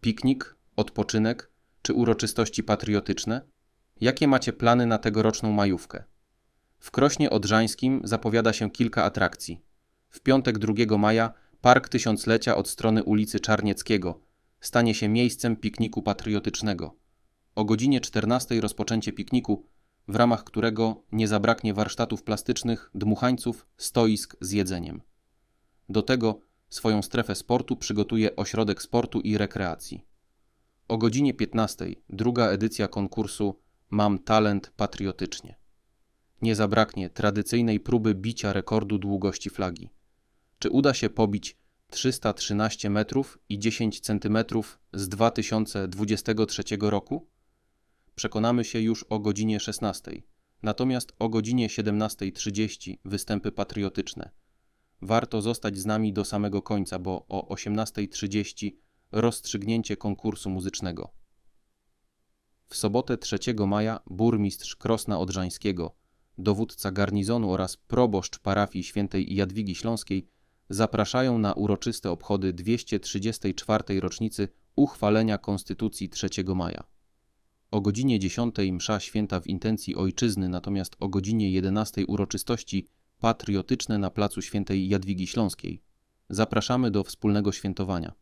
Piknik, odpoczynek czy uroczystości patriotyczne? Jakie macie plany na tegoroczną majówkę? W Krośnie Odrzańskim zapowiada się kilka atrakcji. W piątek 2 maja Park Tysiąclecia od strony ulicy Czarnieckiego stanie się miejscem pikniku patriotycznego. O godzinie 14 rozpoczęcie pikniku, w ramach którego nie zabraknie warsztatów plastycznych, dmuchańców, stoisk z jedzeniem. Do tego swoją strefę sportu przygotuje Ośrodek Sportu i Rekreacji. O godzinie 15 druga edycja konkursu Mam talent patriotycznie. Nie zabraknie tradycyjnej próby bicia rekordu długości flagi. Czy uda się pobić 313 metrów i 10 centymetrów z 2023 roku? Przekonamy się już o godzinie 16. Natomiast o godzinie 17.30 występy patriotyczne. Warto zostać z nami do samego końca, bo o 18.30 rozstrzygnięcie konkursu muzycznego. W sobotę 3 maja burmistrz Krosna Odrzańskiego, dowódca garnizonu oraz proboszcz parafii świętej Jadwigi Śląskiej zapraszają na uroczyste obchody 234. rocznicy uchwalenia Konstytucji 3 maja. O godzinie 10 msza święta w intencji ojczyzny, natomiast o godzinie 11 uroczystości patriotyczne na placu świętej Jadwigi Śląskiej. Zapraszamy do wspólnego świętowania.